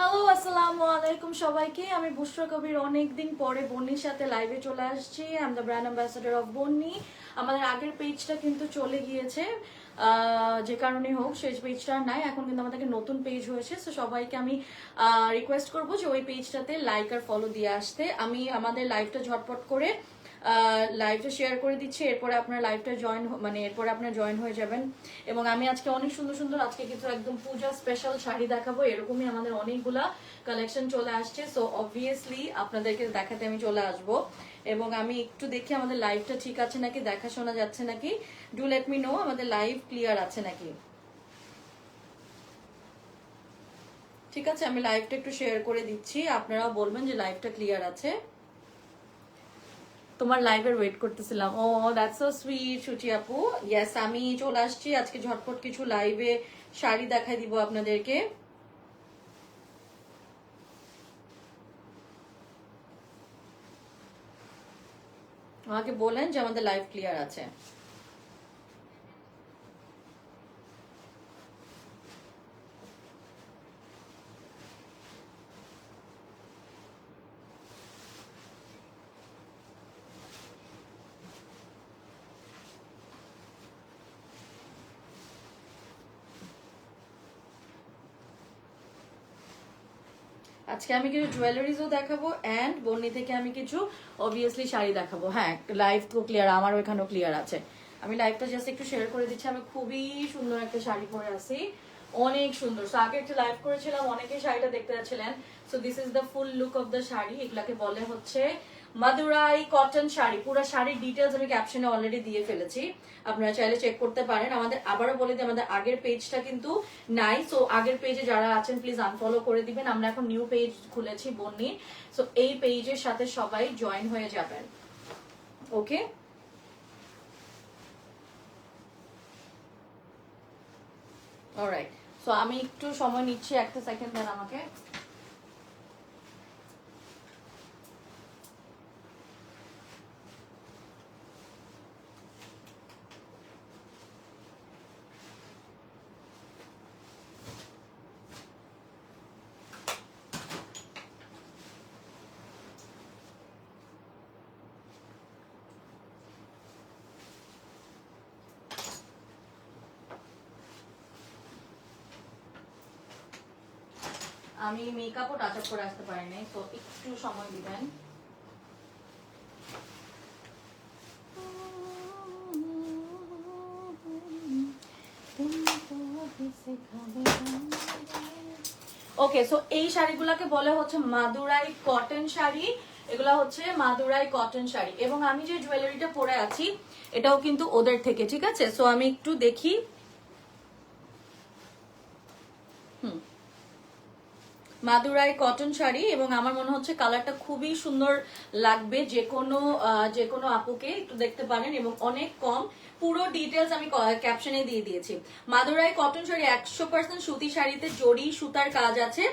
Hello আসসালামু আলাইকুম সবাইকে। আমি বুশরা কবির অনেকদিন পরে বন্নির সাথে লাইভে চলে আসছি। I the brand ambassador of বন্নি। আমাদের আগের পেজটা কিন্তু চলে গিয়েছে। যে কারণে হোক, শেষ পেজটা নাই। এখন কিন্তু আমাদেরকে নতুন পেজ হয়েছে। সো সবাইকে আমি রিকোয়েস্ট করব যে ওই পেজটাতে লাইক আর ফলো দিয়ে আসতে। আমি আমাদের লাইভটা ঝটপট করে লাইভটা শেয়ার করে দিচ্ছি, এরপরে আপনার লাইভটা জয়েন মানে এরপরে আপনার জয়েন হয়ে যাবেন। এবং আমি আজকে অনেক সুন্দর সুন্দর, আজকে কিন্তু একদম পূজা স্পেশাল শাড়ি দেখাবো, এরকমই আমাদের অনেকগুলা কালেকশন চলে আসছে। সো অবভিয়াসলি আপনাদেরকে দেখাতে আমি চলে আসব। এবং আমি একটু দেখি আমাদের লাইভটা ঠিক আছে নাকি, দেখা শোনা যাচ্ছে নাকি। ডু লেট মি নো আমাদের লাইভ ক্লিয়ার আছে নাকি। ঠিক আছে, আমি লাইভটা একটু শেয়ার করে দিচ্ছি, আপনারাও বলবেন যে লাইভটা ক্লিয়ার আছে। তোমার লাইভের ওয়েট করতেছিলাম। Oh that's so sweet Suchi আপু। ইয়েস আমি চলে আসছি। আজকে ঝটপট কিছু লাইভে শাড়ি দেখাই দিব আপনাদেরকে। আমাকে বলেন যে আমাদের লাইভ ক্লিয়ার আছে। আজকে আমি কিছু জুয়েলারিজও দেখাবো অ্যান্ড বন্নি থেকে আমি কিছু অবভিয়াসলি শাড়ি দেখাবো। হ্যাঁ লাইভ তো ক্লিয়ার আমার ওইখানেও ক্লিয়ার আছে। আমি লাইভটা জাস্ট একটু শেয়ার করে দিচ্ছি। আমি খুবই সুন্দর একটা শাড়ি পরে আছি। অনেক সুন্দর। সো আগে একটু লাইভ করেছিলাম অনেকে শাড়িটা দেখতে যাচ্ছিলেন। So this is the full look of the sari. এগুলাকে বলে হচ্ছে মাদুরাই কটন শাড়ি, পুরো শাড়ির ডিটেলস আমি ক্যাপশনে অলরেডি দিয়ে ফেলেছি। আপনারা চাইলে চেক করতে পারেন। আমাদের আবারও বলে দিই, আমাদের আগের পেজটা কিন্তু নাই। সো আগের পেজে যারা আছেন প্লিজ আনফলো করে দিবেন। আমরা এখন নিউ পেজ খুলেছি বন্নির সো এই পেজের সাথে সবাই জয়েন হয়ে যাবেন। ওকে অলরাইট সো আমি একটু সময় নিচ্ছি, একটা সেকেন্ড দেন আমাকে। আমি মেকআপও টাচ আপ করে আসতে পারি নাই তো একটু সময় দিবেন। ওকে সো এই শাড়িগুলোকে বলে হচ্ছে মাদুরাই কটন শাড়ি, এগুলা হচ্ছে মাদুরাই কটন শাড়ি। এবং আমি যে জুয়েলারিটা পরে আছি, এটাও কিন্তু ওদের থেকে, ঠিক আছে? সো আমি একটু দেখি। মাদুরাই কটন শাড়ি এবং আমার মনে হচ্ছে কালারটা খুবই সুন্দর লাগবে যে কোনো যে কোনো আপুকে একটু দেখতে পারেন এবং অনেক কম। পুরো ডিটেলস আমি ক্যাপশনে দিয়ে দিয়েছি। মাদুরাই কটন শাড়ি একশো পার্সেন্ট সুতি শাড়িতে জড়ি সুতার কাজ আছে।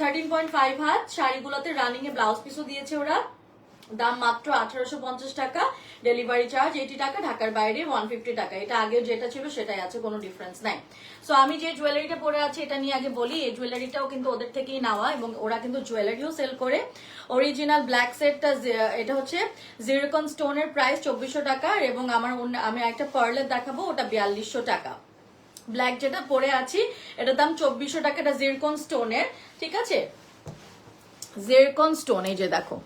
থার্টিন পয়েন্ট ফাইভ হাত, শাড়িগুলোতে রানিং এ ব্লাউজ পিসও দিয়েছে ওরা। দাম মাত্র আঠারোশো পঞ্চাশ টাকা ডেলিভারি চার্জ এইটি টাকা, ঢাকার বাইরে ওয়ান টাকা। এটা আগে যেটা ছিল সেটাই আছে, কোনো ডিফারেন্স নাই। সো আমি যে জুয়েলারিটা পরে আছি, এটা নিয়ে আগে বলি, এই জুয়েলারিটাও কিন্তু ওদের থেকেই নেওয়া এবং ওরা কিন্তু জুয়েলারিও সেল করে। অরিজিনাল ব্ল্যাক সেটটা এটা হচ্ছে জিরকন স্টোনের প্রাইস চব্বিশশো টাকা এবং আমার আমি একটা পার্লের দেখাবো, ওটা বিয়াল্লিশশো টাকা। ব্ল্যাক যেটা পরে আছি, এটার দাম চব্বিশশো টাকা, এটা জিরকন স্টোনের ঠিক আছে? জেরকন স্টোন এই যে দেখো।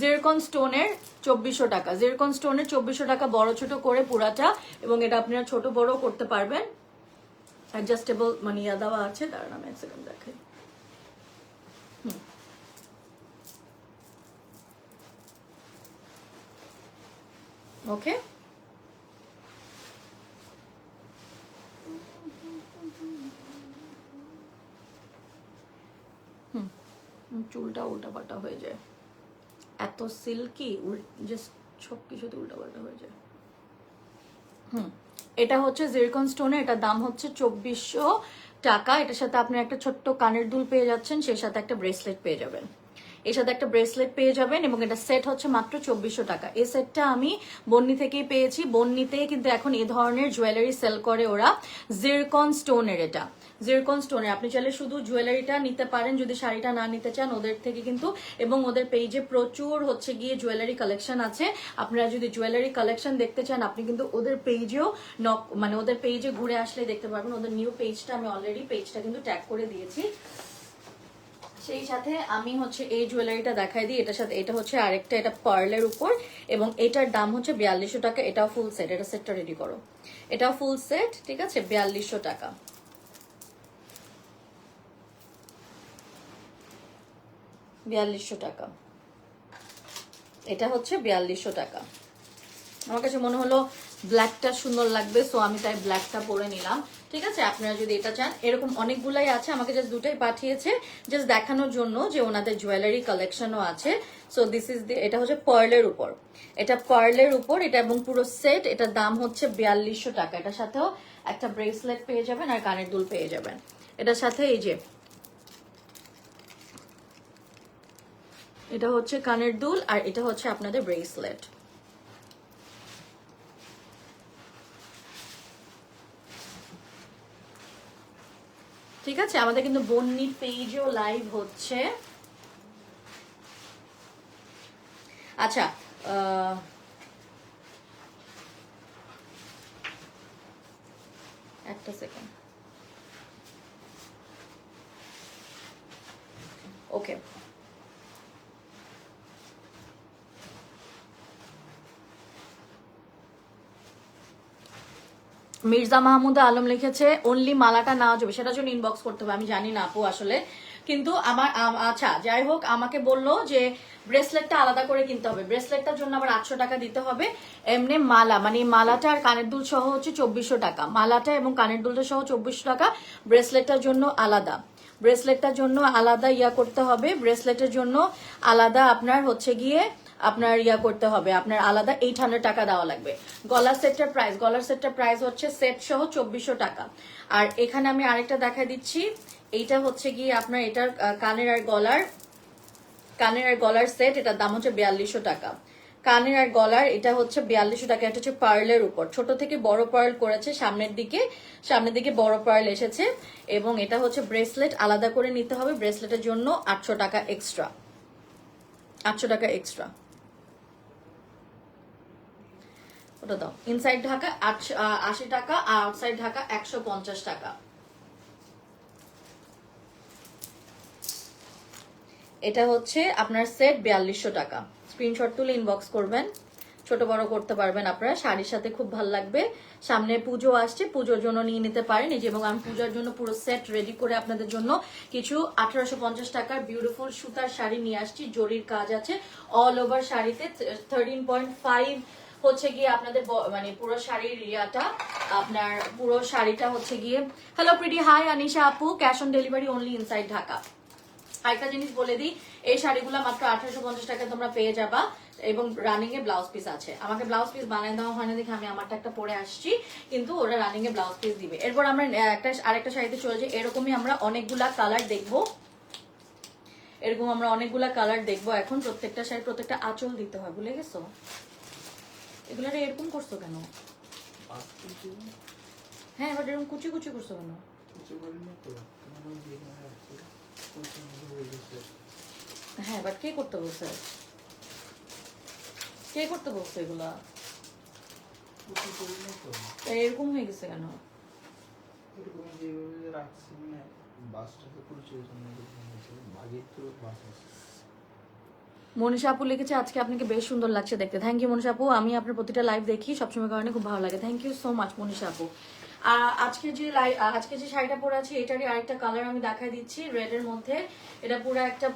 জিরকন স্টোনের চব্বিশশো টাকা। জেরকন স্টোনের চব্বিশশো টাকা বড় ছোট করে পুরাটা এবং এটা আপনারা ছোট বড় করতে পারবেন। অ্যাডজাস্টেবল মানে ইয়া দেওয়া আছে, দাঁড়ান আমি এক সেকেন্ড দেখাই। ওকে চুলটা উল্টাপাল্টা হয়ে যায়। এত সিল্কি জাস্ট সব কিছুতে উল্টাপাল্টা হয়ে যায়। হুম, এটা হচ্ছে জিরকন স্টোনে এটার দাম হচ্ছে চব্বিশশো টাকা। এটার সাথে আপনি একটা ছোট্ট কানের দুল পেয়ে যাচ্ছেন, সেই সাথে একটা ব্রেসলেট পেয়ে যাবেন। এর সাথে একটা ব্রেসলেট পেয়ে যাবেন এবং এটা সেট হচ্ছে মাত্র চব্বিশশো টাকা। এই সেটটা আমি বন্নি থেকেই পেয়েছি। বন্নিতে কিন্তু এখন এই ধরনের জুয়েলারি সেল করে ওরা। জিরকন স্টোনের এটা। জিরকন স্টোনে আপনি চাইলে শুধু জুয়েলারিটা নিতে পারেন, যদি শাড়িটা না নিতে চান ওদের থেকে কিন্তু। এবং ওদের পেজে প্রচুর হচ্ছে গিয়ে জুয়েলারি কালেকশন আছে। আপনারা যদি জুয়েলারি কালেকশন দেখতে চান, আপনি কিন্তু ওদের পেজেও নক মানে ওদের পেজে ঘুরে আসলে দেখতে পারবেন। ওদের নিউ পেজটা আমি অলরেডি পেজটা কিন্তু ট্যাগ করে দিয়েছি। সেই সাথে আমি হচ্ছে এই জুয়েলারিটা দেখাই দিই। এটার সাথে, এটা হচ্ছে আরেকটা, এটা পার্লের উপর। এবং এটার দাম হচ্ছে বিয়াল্লিশশো টাকা। এটাও ফুল সেট এটা সেটটা রেডি করো। এটাও ফুল সেট ঠিক আছে? বিয়াল্লিশশো টাকা। বিয়াল্লিশশো টাকা। এটা হচ্ছে বিয়াল্লিশশো টাকা। আমার কাছে মনে হলো ব্ল্যাকটা সুন্দর লাগবে সো আমি তাই ব্ল্যাকটা পরে নিলাম। ঠিক আছে? আপনারা যদি এটা চান, এরকম অনেকগুলাই আছে, আমাকে জাস্ট দুটাই পাঠিয়েছে জাস্ট দেখানোর জন্য যে ওনাদের জুয়েলারি কালেকশনও আছে। সো দিস ইজ এটা হচ্ছে পার্লের উপর। এটা পার্লের উপর, এটা এবং পুরো সেট এটার দাম হচ্ছে বিয়াল্লিশশো টাকা। এটার সাথেও একটা ব্রেসলেট পেয়ে যাবেন আর কানের দুল পেয়ে যাবেন। এটার সাথে এই যে এটা হচ্ছে কানের দুল আর এটা হচ্ছে আপনাদের ব্রেসলেট ঠিক আছে, আমাদের কিন্তু বন্নি পেজেও লাইভ হচ্ছে। আচ্ছা একটা সেকেন্ড ওকে মির্জা মাহমুদ আলম লিখেছে অনলি মালাটা না যাবে সেটার জন্য ইনবক্স করতে হবে। আমি জানি না আপু আসলে। কিন্তু আমার আচ্ছা যাই হোক, আমাকে বলল যে ব্রেসলেটটা আলাদা করে কিনতে হবে। ব্রেসলেটটার জন্য আবার আটশো টাকা দিতে হবে। এমনি মালা মানে মালাটা আর কানের দুল সহ হচ্ছে চব্বিশশো টাকা। মালাটা এবং কানের দুলটা সহ চব্বিশশো টাকা ব্রেসলেটটার জন্য আলাদা। ব্রেসলেটটার জন্য আলাদা ইয়া করতে হবে। ব্রেসলেটের জন্য আলাদা আপনার হচ্ছে গিয়ে আপনার ইয়া করতে হবে, আপনার আলাদা এইট টাকা দেওয়া লাগবে। গলার সেটটার প্রাইস গলার সেটটার প্রাইস হচ্ছে সেট সহ চব্বিশশো টাকা। আর এখানে আমি আরেকটা দেখা দিচ্ছি, এইটা হচ্ছে গিয়ে আপনার এটার কানের আর গলার, কানের আর গলার সেট এটার দাম হচ্ছে বিয়াল্লিশশো টাকা। কানের আর গলার, এটা হচ্ছে বিয়াল্লিশশো টাকা, এটা হচ্ছে পার্লের উপর। ছোট থেকে বড় পার্ল করেছে, সামনের দিকে সামনের দিকে বড় পার্ল এসেছে। এবং এটা হচ্ছে ব্রেসলেট, আলাদা করে নিতে হবে, ব্রেসলেটের জন্য আটশো টাকা এক্সট্রা আটশো টাকা এক্সট্রা ওটা দাও। ইনসাইড ঢাকা আশি টাকা আর আউটসাইড ঢাকা একশো পঞ্চাশ টাকা। এটা হচ্ছে আপনার সেট বিয়াল্লিশশো টাকা। স্ক্রিনশট তুলে ইনবক্স করবেন। ছোট বড় করতে পারবেন আপনারা। শাড়ির সাথে খুব ভালো লাগবে। সামনে পুজো আসছে। পুজোর জন্য নিয়ে নিতে পারেন। এই এবং আমি পূজার জন্য পুরো সেট রেডি করে আপনাদের জন্য কিছু আঠারোশো পঞ্চাশ টাকার বিউটিফুল সুতার শাড়ি নিয়ে আসছি। জরির কাজ আছে। অল ওভার শাড়িতে থার্টিন পয়েন্ট ফাইভ হচ্ছে গিয়ে আপনাদের মানে পুরো শাড়ির ইয়াটা, আপনার পুরো শাড়িটা হচ্ছে গিয়ে হ্যালো প্রিটি হাই আনিশা আপু cash on delivery only inside Dhaka আরেকটা জিনিস বলে দিই, এই শাড়িগুলো মাত্র আঠারোশো পঞ্চাশ টাকা তোমরা পেয়ে যাবা, এবং রানিং এ ব্লাউজ পিস আছে। আমাকে ব্লাউজ পিস বানিয়ে দেওয়া হয় না দেখে আমি আমারটা একটা পরে আসছি, কিন্তু ওরা রানিং এ ব্লাউজ পিস দিবে। এরপর আমরা একটা আরেকটা শাড়িতে চলে যাই, এরকমই আমরা অনেকগুলা কালার দেখব। এরকম আমরা অনেকগুলা কালার দেখব। এখন প্রত্যেকটা শাড়ি প্রত্যেকটা আঁচল দিতে হয়, ভুলে গেছো? এগুলো এরকম করছ কেন? হ্যাঁ এবার এরকম কুচি কুচি করছ কেন? হ্যাঁ বাট কে করতে বলছে? কে করতে বলছে এগুলা? এরকম হয়ে গেছে কেন? মনীষা আপু লিখেছে, আজকে আপনাকে বেশ সুন্দর লাগছে দেখতে। থ্যাংক ইউ মনীষা আপু। আমি আপনার প্রতিটা লাইভ দেখি, সবসময় কারণে খুব ভালো লাগে। Thank you so much Manisha আপু। আর আজকে যে আজকে যে শাড়িটা পরে আছি, এটারই আরেকটা কালার আমি দেখাই দিচ্ছি রেড এর মধ্যে। এটা পুরো একটা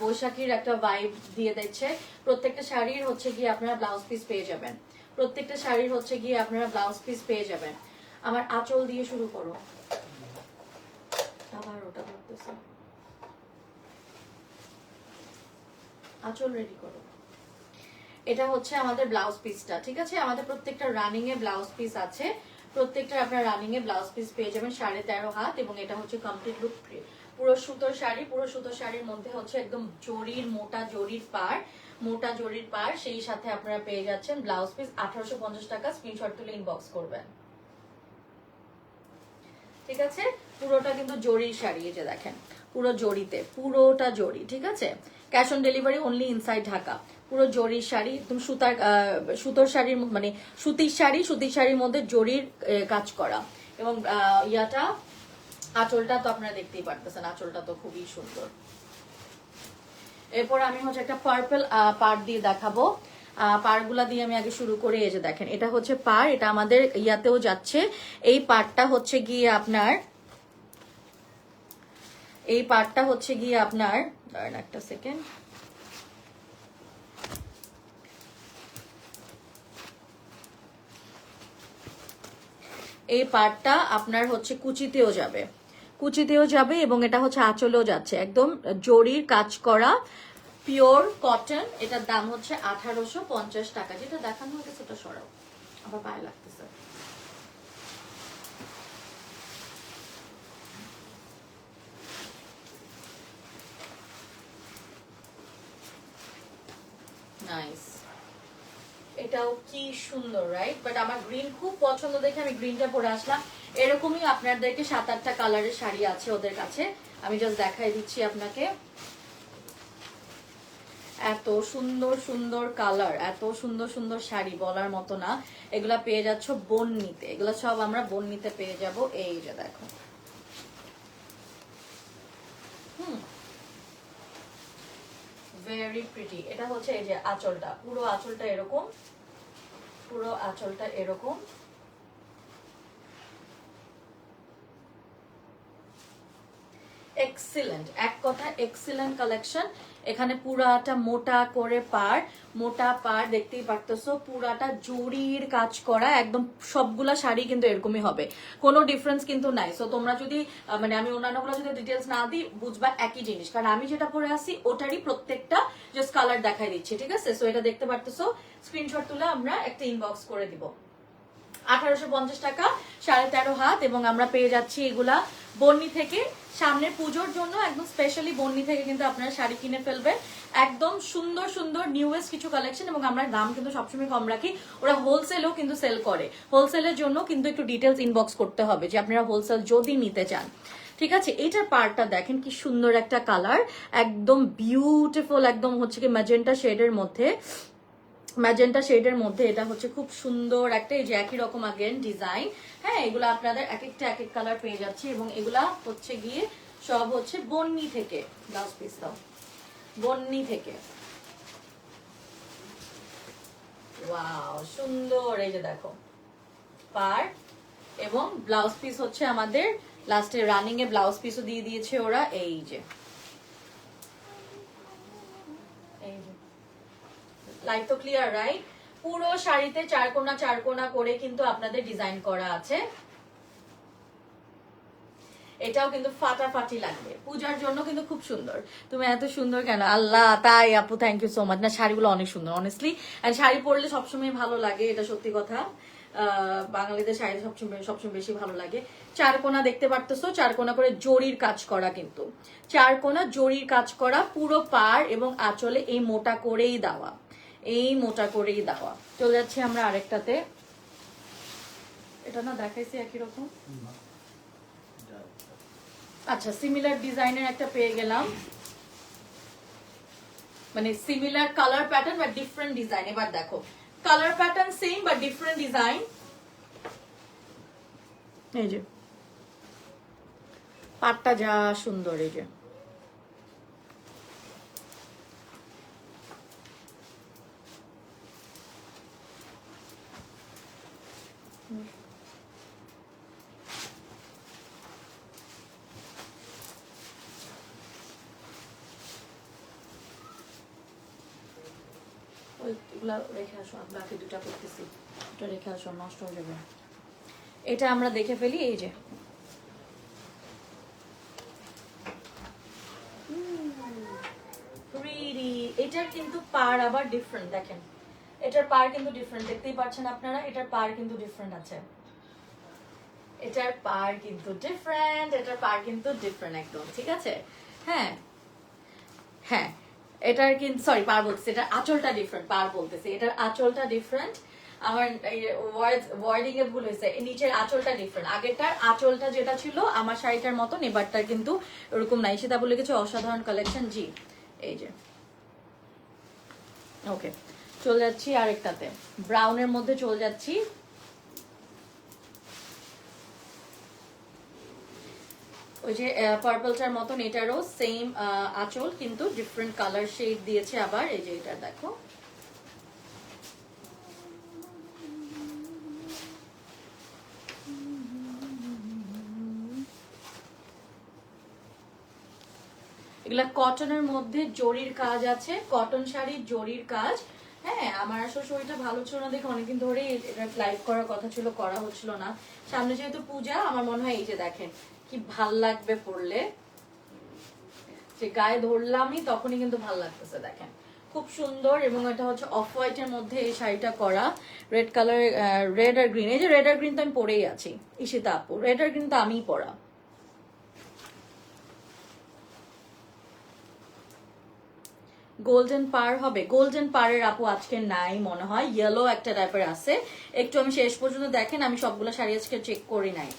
বৈশাখীর একটা ভাইব দিয়ে দিচ্ছে। প্রত্যেকটা শাড়ির হচ্ছে গিয়ে আপনারা ব্লাউজ পিস পেয়ে যাবেন। প্রত্যেকটা শাড়ির হচ্ছে গিয়ে আপনারা ব্লাউজ পিস পেয়ে যাবেন। আমার আঁচল দিয়ে শুরু করো। আবার ওটা করতেছে। আঁচল রেডি করো। এটা হচ্ছে আমাদের ব্লাউজ পিসটা ঠিক আছে? আমাদের প্রত্যেকটা রানিং এ ব্লাউজ পিস আছে। প্রত্যেকটা আপনার রানিং এ ব্লাউজ পিস পেয়ে যাবেন সাড়ে তেরো হাত এবং এটা হচ্ছে কমপ্লিট লুক পুরো সুতোর শাড়ি, পুরো সুতোর শাড়ির মধ্যে হচ্ছে একদম জরির, মোটা জরির পার মোটা জরির পার সেই সাথে আপনারা পেয়ে যাচ্ছেন ব্লাউজ পিস আঠারোশো পঞ্চাশ টাকা স্ক্রিনশট তুলে ইনবক্স করবেন। ঠিক আছে? পুরোটা কিন্তু জরির শাড়ি, এই যে দেখেন। পুরো জরিতে, পুরোটা জরি, ঠিক আছে? Cash on delivery only inside Dhaka. পুরো জরির শাড়ি, একদম সুতার সুতোর শাড়ির মানে সুতির শাড়ি, সুতির শাড়ির মধ্যে জরির কাজ করা। এবং ইয়াটা, আঁচলটা তো আপনারা দেখতেই পারতেছেন, আঁচলটা তো খুবই সুন্দর। এরপর আমি হচ্ছে একটা পার্পল পার দিয়ে দেখাবো। পাড়গুলা দিয়ে আমি আগে শুরু করে, এই যে দেখেন, এটা হচ্ছে পার এটা আমাদের ইয়াতেও যাচ্ছে। এই পারটা হচ্ছে গিয়ে আপনার, এই পার্টটা হচ্ছে গিয়ে আপনার দাঁড়ান একটা সেকেন্ড এই পার্টটা আপনার হচ্ছে কুচিতেও যাবে। কুচিতেও যাবে এবং এটা হচ্ছে আঁচলেও যাচ্ছে। একদম জরির কাজ করা, পিওর কটন, এটার দাম হচ্ছে আঠারোশো পঞ্চাশ টাকা। যেটা দেখানো হয়েছে সেটা সরাও। আবার পায়ে লাগতেছে নাইস এটাও কি সুন্দর রাইট বাট আমার গ্রিন খুব পছন্দ, দেখে আমি গ্রিনটা পরে আসলাম। এরকমই আপনাদেরকে সাত, আটটা কালারের শাড়ি আছে ওদের কাছে। আমি জাস্ট দেখাই দিচ্ছি আপনাকে। এত সুন্দর সুন্দর কালার এত সুন্দর সুন্দর শাড়ি বলার মতো না। এগুলা পেয়ে যাচ্ছ বন্নিতে। এগুলো সব আমরা বন্নিতে পেয়ে যাব। এই যে দেখো। ভেরি প্রিটি এটা হচ্ছে এই যে আঁচলটা। পুরো আঁচলটা এরকম। পুরো আঁচলটা এরকম। এক্সিলেন্ট এক কথা এক্সিলেন্ট কালেকশন এখানে পুরাটা মোটা করে পার মোটা পার দেখতেই পারতেছো, পুরাটা জরির কাজ করা, একদম সবগুলা শাড়ি কিন্তু এরকমই হবে। কোনো ডিফারেন্স কিন্তু নাই। সো তোমরা যদি মানে আমি অন্যান্যগুলো যদি ডিটেলস না দিই, বুঝবা একই জিনিস। কারণ আমি যেটা পরে আসি ওটারই প্রত্যেকটা জাস্ট কালার দেখাই দিচ্ছি, ঠিক আছে? সো এটা দেখতে পারতেছো স্ক্রিনশট তুলে আমরা একটা ইনবক্স করে দিব। আঠারোশো পঞ্চাশ টাকা, সাড়ে তেরো হাত, এবং আমরা পেয়ে যাচ্ছি এগুলা বন্নি থেকে। সামনের পুজোর জন্য একদম স্পেশালি বন্নি থেকে কিন্তু আপনারা শাড়ি কিনে ফেলবেন। একদম সুন্দর সুন্দর নিউয়েস্ট কিছু কালেকশন এবং আমরা দাম কিন্তু সবসময় কম রাখি। ওরা হোলসেলও কিন্তু সেল করে। হোলসেলের জন্য কিন্তু একটু ডিটেলস ইনবক্স করতে হবে, যে আপনারা হোলসেল যদি নিতে চান। ঠিক আছে? এইটার পার্টটা দেখেন কি সুন্দর একটা কালার একদম বিউটিফুল একদম হচ্ছে কি ম্যাজেন্টা শেডের মধ্যে। ম্যাজেন্টা শেডের মধ্যে এটা হচ্ছে খুব সুন্দর একটা, এই যে একই রকম আগেন ডিজাইন হ্যাঁ এগুলো আপনাদের এক একটা এক এক কালার পেয়ে যাচ্ছে এবং এগুলা হচ্ছে গিয়ে সব হচ্ছে বন্নি থেকে। ব্লাউজ পিস দাও। বন্নি থেকে। ওয়াও সুন্দর, এই যে দেখো। পার এবং ব্লাউজ পিস হচ্ছে আমাদের লাস্টে রানিং এ ব্লাউজ পিসও দিয়ে দিয়েছে ওরা, এই যে এই যে লাইট তো ক্লিয়ার রাইট পুরো শাড়িতে চার কোনা চার কোনা করে কিন্তু আপনাদের ডিজাইন করা আছে। এটাও কিন্তু ফাটাফাটি লাগবে। পূজার জন্য কিন্তু খুব সুন্দর। তুমি এত সুন্দর কেন? আল্লাহ, তাই আপু থ্যাংক ইউ সো মাচ না, শাড়িগুলো অনেক সুন্দর অনেস্টলি আর শাড়ি পরলে সবসময় ভালো লাগে, এটা সত্যি কথা। বাঙালিদের শাড়ি সবসময় সবসময় বেশি ভালো লাগে। চার কোনা দেখতে পারতেছো, চার কোনা করে জরির কাজ করা কিন্তু। চার কোনা জরির কাজ করা পুরো পার এবং আঁচলে এই মোটা করেই দেওয়া। এই মোটা করেই দেওয়া। চলে যাচ্ছি আমরা আরেকটাতে। এটা না দেখাইছি একই রকম? আচ্ছা সিমিলার ডিজাইনের একটা পেয়ে গেলাম। মানে সিমিলার কালার প্যাটার্ন বা ডিফারেন্ট ডিজাইন এবার দেখো কালার প্যাটার্ন সেম বা ডিফারেন্ট ডিজাইন এই যে, পাটটা যা সুন্দর, এই যে। ওইগুলা রেখে আসো বাকি দুটা করতেছি। ওটা রেখে আসো, নষ্ট হয়ে যাবে। এটা আমরা দেখে ফেলি, এই যে. এটার কিন্তু পার আবার ডিফারেন্ট দেখেন। এটার পার কিন্তু ডিফারেন্ট দেখতেই পাচ্ছেন আপনারা, এটার পার কিন্তু ডিফারেন্ট আছে। এটার পার কিন্তু ডিফারেন্ট এটার পার কিন্তু ডিফারেন্ট একদম, ঠিক আছে? হ্যাঁ। হ্যাঁ। এটার কিন্তু সরি পার বলতেছে, এটার আঁচলটা ডিফারেন্ট পার বলতেছে। এটার আঁচলটা ডিফারেন্ট আমার ওয়ার্ডিং এ ভুল হয়েছে নিচের আঁচলটা ডিফারেন্ট আগেরটার আঁচলটা যেটা ছিল, আমার শাড়িটার মতন, এবারটার কিন্তু ওরকম নাই। সেটা বলে কিছু অসাধারণ কালেকশন জি। এই যে। ওকে চলে যাচ্ছি আরেকটাতে। ব্রাউনের মধ্যে চলে যাচ্ছি। ওই যে পার্পলটার মতন এটারও সেম আঁচল, কিন্তু ডিফারেন্ট কালার শেড দিয়েছে আবার। এই যে এটা দেখো। এগুলা কটনের মধ্যে জরির কাজ আছে। কটন শাড়ির জরির কাজ। হ্যাঁ আমার আসলে শরীরটা ভালো ছিল না দেখে অনেকদিন ধরেই এটা লাইভ করার কথা ছিল, করা হচ্ছিল না। সামনে যেহেতু পূজা, আমার মনে হয় এই যে দেখেন কি ভালো লাগবে পড়লে? যে গায়ে ধরলামই তখনই কিন্তু ভালো লাগতেছে, দেখেন। খুব সুন্দর এবং এটা হচ্ছে অফ হোয়াইটের মধ্যে এই শাড়িটা করা। রেড কালার রেড আর গ্রিন এই যে রেড আর গ্রিন তো আমি পরেই আছি, ঈশিতা আপু। রেড আর গ্রিন তো আমিই পরা। গোল্ডেন পার হবে। গোল্ডেন পারের আপু আজকে নাই মনে হয়। ইয়েলো একটা টাইপের আছে। একটু আমি শেষ পর্যন্ত দেখেন, আমি সবগুলো শাড়ি আজকে চেক করি নাই।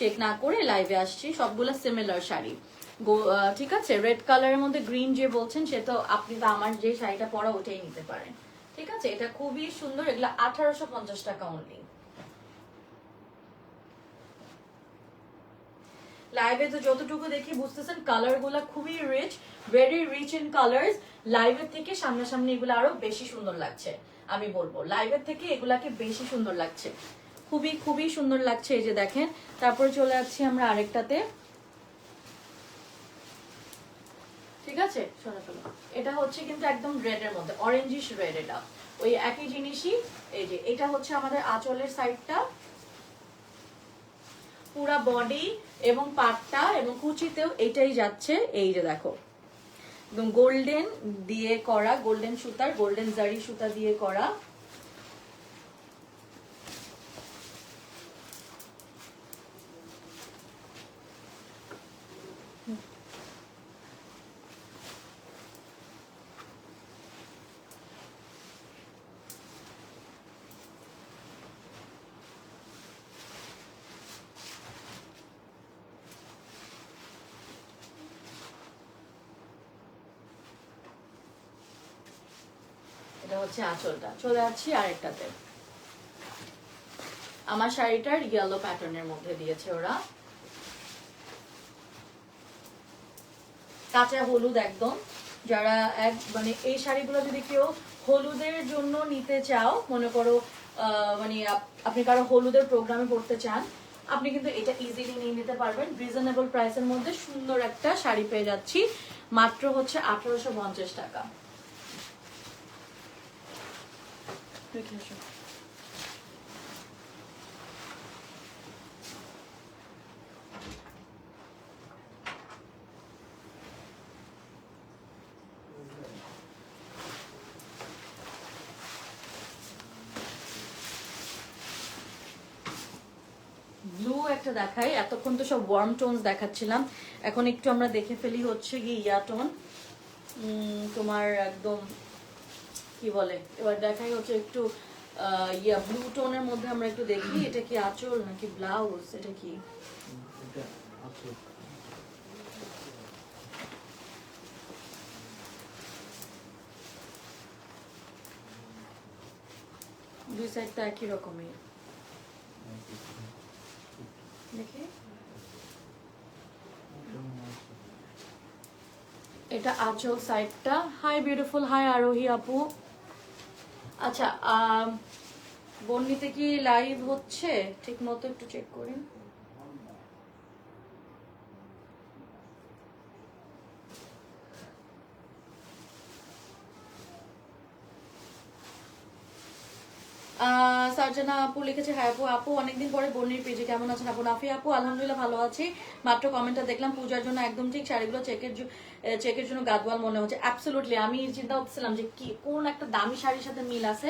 চেক না করে লাইভে আসছি। সবগুলো সিমিলার শাড়ি। ঠিক আছে? রেড কালারের মধ্যে গ্রিন যে বলছেন, সে তো আপনি তো আমার যে শাড়িটা পরা ওটাই নিতে পারেন। ঠিক আছে? এটা খুবই সুন্দর। এগুলো আঠারোশো পঞ্চাশ টাকা অনলি লাইভে তো যতটুকু দেখি, বুঝতেছেন কালারগুলা খুবই rich very rich in colours লাইভের থেকে সামনাসামনি এগুলো আরও বেশি সুন্দর লাগছে, আমি বলব। লাইভের থেকে এগুলাকে বেশি সুন্দর লাগছে। খুবই খুবই সুন্দর লাগছে এই যে দেখেন। তারপরে চলে যাচ্ছি আমরা আরেকটাতে। ঠিক আছে? শোনা এটা হচ্ছে কিন্তু একদম রেড এর মধ্যে অরেঞ্জিশ রেড এটা। ওই একই জিনিসই, এই যে, এটা হচ্ছে আমাদের আঁচলের সাইডটা পুরা বডি এবং পাটটা এবং কুচিতেও এটাই যাচ্ছে। এই যে দেখো। একদম গোল্ডেন দিয়ে করা গোল্ডেন সুতার গোল্ডেন জারি সুতা দিয়ে করা এটা হচ্ছে আঁচলটা। চলে যাচ্ছি আরেকটাতে। আমার শাড়িটার ইয়েলো প্যাটার্নের মধ্যে দিয়েছে ওরা। কাঁচা হলুদ একদম। যারা এক মানে এই শাড়িগুলো যদি কেউ হলুদের জন্য নিতে চাও, মনে করো মানে আপনি কারও হলুদের প্রোগ্রামে পড়তে চান, আপনি কিন্তু এটা ইজিলি নিয়ে নিতে পারবেন। রিজনেবল প্রাইসের মধ্যে সুন্দর একটা শাড়ি পেয়ে যাচ্ছি। মাত্র হচ্ছে আঠারোশো পঞ্চাশ টাকা। রেখে আসো। ব্লু একটা দেখাই। এতক্ষণ তো সব ওয়ার্ম টোনস দেখাচ্ছিলাম। এখন একটু আমরা দেখে ফেলি হচ্ছে কি ইয়া টোন তোমার একদম কি বলে? এবার দেখাই হচ্ছে একটু ইয়া ব্লু টোনের মধ্যে আমরা একটু দেখি এটা কি আঁচল নাকি ব্লাউজ এটা কি? দুই সাইড তো একই রকমের দেখি। এটা আঁচল সাইডটা হাই বিউটিফুল হাই আরোহী আপু। আচ্ছা বন্নিতে কি লাইভ হচ্ছে? ঠিক মতো একটু চেক করি। সরি ফারজানা আপু লিখেছে হ্যাঁ আপু আপু, অনেকদিন পরে বন্যের পেজে কেমন আছেন আপু? নাফি আপু, আলহামদুলিল্লাহ ভালো আছি। মাত্র কমেন্টটা দেখলাম। পূজার জন্য একদম ঠিক শাড়িগুলো চেকের চেকের জন্য গাদওয়াল মনে হচ্ছে। অ্যাবসলুটলি আমি চিন্তা করছিলাম যে কি, কোন একটা দামি শাড়ির সাথে মিল আছে?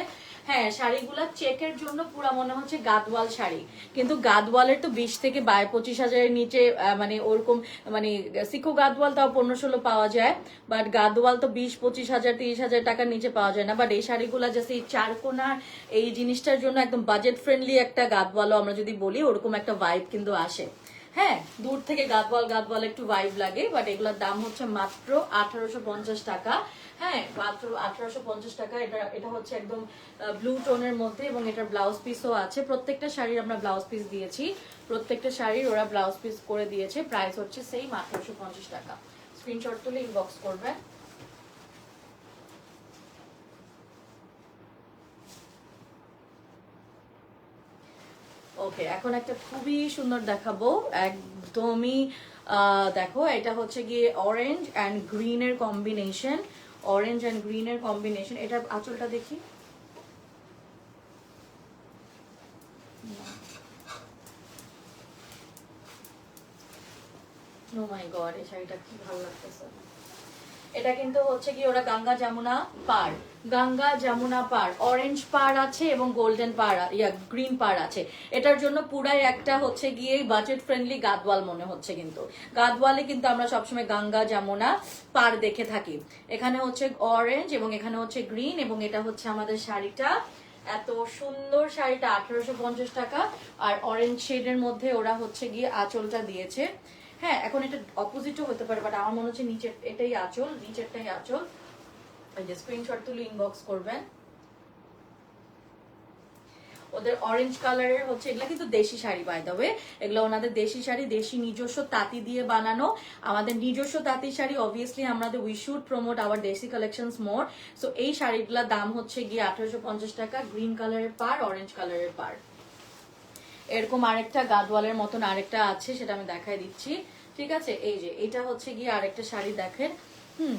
হ্যাঁ শাড়িগুলো চেকের জন্য পুরা মনে হচ্ছে গাদওয়াল শাড়ি। কিন্তু গাদওয়ালের তো বিশ থেকে বাই, পঁচিশ হাজারের নিচে মানে ওরকম মানে সিকো গাদওয়াল তাও পনেরো ষোলো পাওয়া যায় বাট গাদওয়াল তো বিশ, পঁচিশ হাজার, তিরিশ হাজার টাকার নিচে পাওয়া যায় না। বাট এই শাড়িগুলো জাস্ট এই চারকোনার এই জিনিসটার জন্য একদম বাজেট ফ্রেন্ডলি একটা গাদওয়ালও আমরা যদি বলি, ওরকম একটা ভাইব কিন্তু আসে। হ্যাঁ দূর থেকে গাদওয়াল গাদওয়াল একটু ভাইব লাগে বাট এগুলোর দাম হচ্ছে মাত্র আঠারোশো পঞ্চাশ টাকা। হ্যাঁ মাত্র আঠারোশো পঞ্চাশ টাকা। এটা এটা হচ্ছে একদম ব্লু টোনের মধ্যে এবং এটার ব্লাউজ পিসও আছে। প্রত্যেকটা শাড়ির আমরা ব্লাউজ পিস দিয়েছি। প্রত্যেকটা শাড়ির ওরা ব্লাউজ পিস করে দিয়েছে। প্রাইস হচ্ছে সেই আঠারোশো পঞ্চাশ টাকা। স্ক্রিনশট তুলে ইনবক্স করবেন ওকে এখন একটা খুবই সুন্দর দেখাবো। একদমই দেখো, এটা হচ্ছে গিয়ে অরেঞ্জ অ্যান্ড গ্রিনের কম্বিনেশন অরেঞ্জ অ্যান্ড গ্রিনের কম্বিনেশন এটার আঁচলটা দেখি। ও মাই গড এই শাড়িটা কি ভালো লাগতেছে। এটা কিন্তু হচ্ছে কি ওরা গঙ্গা যমুনা পার। গঙ্গা যমুনা পার। অরেঞ্জ পার আছে এবং গোল্ডেন পার, ইয়া গ্রিন পার আছে। এটার জন্য পুরাই একটা হচ্ছে গিয়ে বাজেট ফ্রেন্ডলি গাদওয়াল মনে হচ্ছে কিন্তু। গাদওয়ালে কিন্তু আমরা সবসময় গঙ্গা যমুনা পার দেখে থাকি। এখানে হচ্ছে অরেঞ্জ এবং এখানে হচ্ছে গ্রিন এবং এটা হচ্ছে আমাদের শাড়িটা। এত সুন্দর শাড়িটা, আঠারোশো পঞ্চাশ টাকা। আর অরেঞ্জ শেডের মধ্যে ওরা হচ্ছে গিয়ে আঁচলটা দিয়েছে। হ্যাঁ এখন এটা অপোজিটও হতে পারে বাট আমার মনে হচ্ছে নিচের, এটাই আঁচল, নিচেরটাই আঁচল। এই যে স্ক্রিনশট তুলে ইনবক্স করবেন। ওদের অরেঞ্জ কালারের হচ্ছে, এগুলো কিন্তু দেশি শাড়ি বাই দেবে এগুলো ওনাদের দেশি শাড়ি, দেশি নিজস্ব তাঁতি দিয়ে বানানো। আমাদের নিজস্ব তাঁতি শাড়ি অবভিয়াসলি আমাদের we should promote our desi collections more so এই শাড়িগুলোর দাম হচ্ছে গিয়ে আঠারোশো পঞ্চাশ টাকা গ্রিন কালারের পার অরেঞ্জ কালারের পার। এরকম আরেকটা গাদওয়ালের মতন আরেকটা আছে, সেটা আমি দেখাই দিচ্ছি। ঠিক আছে? এই যে এটা হচ্ছে গিয়ে আরেকটা শাড়ি দেখেন। হুম।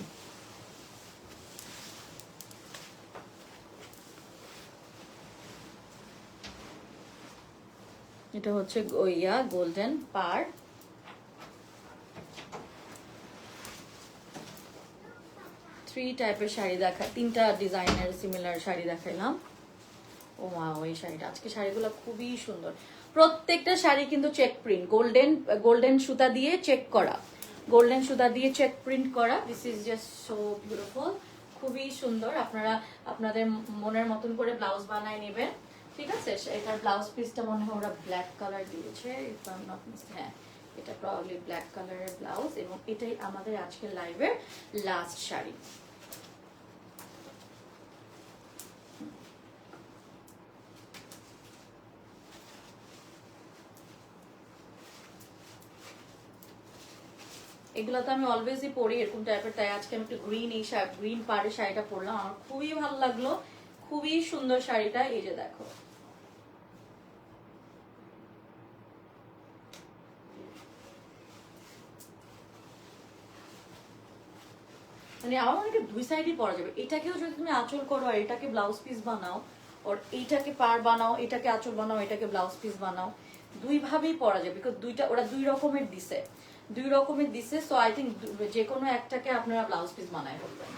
এটা হচ্ছে ইয়া, গোল্ডেন পার। থ্রি টাইপের শাড়ি দেখা, তিনটা ডিজাইনের সিমিলার শাড়ি দেখাইলাম। ও মা, ওই শাড়িটা। আজকে শাড়িগুলো খুবই সুন্দর। প্রত্যেকটা শাড়ি কিন্তু চেক প্রিন্ট গোল্ডেন গোল্ডেন সুতা দিয়ে চেক করা। গোল্ডেন সুতা দিয়ে চেক প্রিন্ট করা। This is just so beautiful খুবই সুন্দর। আপনারা আপনাদের মনের মতন করে ব্লাউজ বানায় নেবেন। ঠিক আছে? এটার ব্লাউজ পিসটা মনে হয় ওরা ব্ল্যাক কালার দিয়েছে। হ্যাঁ এটা প্রবাবলি ব্ল্যাক কালারের ব্লাউজ এবং এটাই আমাদের আজকের লাইভের লাস্ট শাড়ি। এগুলো তো আমি অলওয়েজই পরি, এরকম টাইপের তাই আজকে আমি একটু গ্রিন এই গ্রিন পাড়ের শাড়িটা পরলাম। আমার খুবই ভালো লাগল। খুবই সুন্দর শাড়িটা। এই যে দেখো। মানে আমার মনে হয় দুই সাইডই পরা যাবে। এটাকেও যদি তুমি আঁচল করো আর এটাকে ব্লাউজ পিস বানাও ওর এইটাকে পার বানাও, এটাকে আঁচল বানাও, এটাকে ব্লাউজ পিস বানাও দুই ভাবেই পরা যাবে। বিকজ দুইটা, ওরা দুই রকমের দিছে। দুই রকমের দিছে সো আই থিঙ্ক যে কোনো একটাকে আপনারা ব্লাউজ পিস বানায় ফেলবেন।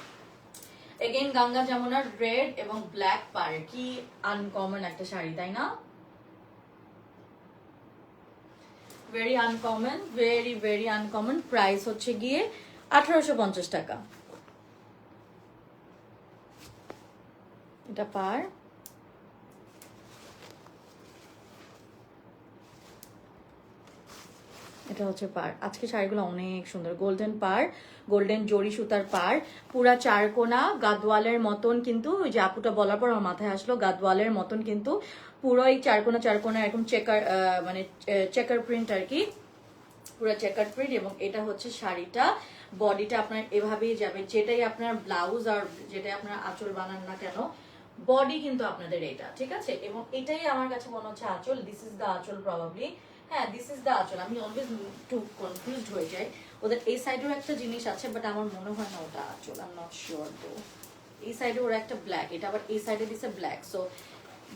এগেইন গঙ্গা যমুনার রেড এবং ব্ল্যাক পার কি আনকমন একটা শাড়ি, তাই না? Very uncommon very very uncommon price হচ্ছে গিয়ে আঠারোশো পঞ্চাশ টাকা। এটা পার। এটা হচ্ছে পার। আজকে শাড়িগুলো অনেক সুন্দর। গোল্ডেন পার গোল্ডেন জরি সুতার পার, পুরা চারকোনা গাদওয়ালের মতন কিন্তু, ওই যে আপুটা বলার পর আমার মাথায় আসলো, গাদওয়ালের মতন কিন্তু পুরো এই চারকোনা চারকোনা এরকম চেকার মানে চেকার প্রিন্ট আর কি। পুরো চেকার প্রিন্ট এবং এটা হচ্ছে শাড়িটা। বডিটা আপনার এভাবেই যাবে। যেটাই আপনার ব্লাউজ আর যেটাই আপনার আঁচল বানান না কেন বডি কিন্তু আপনাদের এটা, ঠিক আছে? এবং এটাই আমার কাছে মনে হচ্ছে Anchal. This is the Anchal probably হ্যাঁ দিস ইজ দ্য আঁচল। আমি অলওয়েজ একটু কনফিউজড হয়ে যাই। ওদের এই সাইডেও একটা জিনিস আছে বাট আমার মনে হয় না ওটা আঁচল। আই নট শিওর তো এই সাইডে ওরা একটা ব্ল্যাক এটা আবার এই সাইডে দিছে ব্ল্যাক সো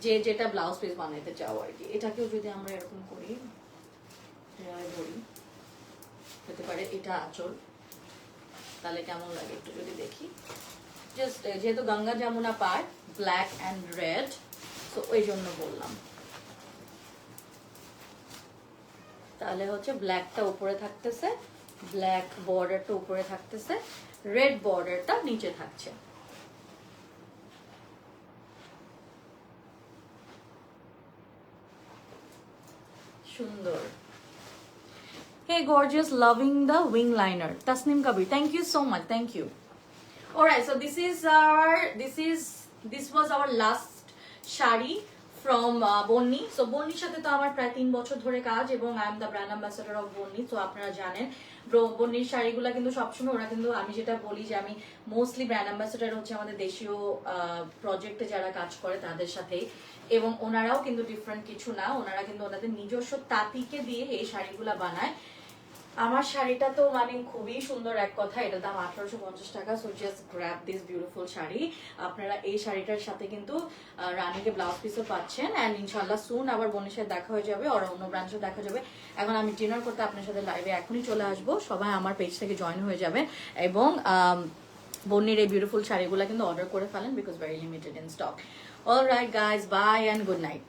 যে যেটা ব্লাউজ পিস বানাইতে চাও আর কি। এটাকেও যদি আমরা এরকম করি ধরি, হতে পারে এটা আঁচল। তাহলে কেমন লাগে একটু যদি দেখি? জাস্ট যেহেতু গঙ্গা যমুনা পার ব্ল্যাক অ্যান্ড রেড তো ওই জন্য বললাম। তাহলে হচ্ছে ব্ল্যাকটা উপরে থাকতেছে ব্ল্যাক বর্ডারটা উপরে থাকতেছে রেড বর্ডারটা নিচে থাকছে সুন্দর Hey, gorgeous, loving the wing liner. Tasnim Kabir, thank you so much. Thank you. Alright, so this is our this is this was our last sari from Bonny so বন্নির সাথে তো আমার প্রায় তিন বছর ধরে কাজ এবং I am the brand ambassador of Bonny তো আপনারা জানেন। বন্নির শাড়িগুলো কিন্তু সবসময় ওরা কিন্তু, আমি যেটা বলি যে আমি মোস্টলি ব্র্যান্ড অ্যাম্বাসেডর হচ্ছে আমাদের দেশীয় প্রজেক্টে যারা কাজ করে তাদের সাথেই। এবং ওনারাও কিন্তু ডিফারেন্ট কিছু না, ওনারা কিন্তু ওনাদের নিজস্ব তাঁতিকে দিয়ে এই শাড়িগুলা বানায়। আমার শাড়িটা তো মানে খুবই সুন্দর এক কথা এটা দাম আঠারোশো পঞ্চাশ টাকা so just grab this beautiful sari. আপনারা এই শাড়িটার সাথে কিন্তু রানীকে ব্লাউজ পিসও পাচ্ছেন অ্যান্ড ইনশাল্লাহ সুন আবার বোনের সাথে দেখা হয়ে যাবে আর অন্য ব্রাঞ্চে দেখা যাবে। এখন আমি ডিনার করতে আপনার সাথে লাইভে এখনই চলে আসব সবাই আমার পেজ থেকে জয়েন হয়ে যাবে এবং আম, বন্নির এই বিউটিফুল শাড়িগুলো কিন্তু অর্ডার করে ফেলেন because very limited in stock all right guys bye and good night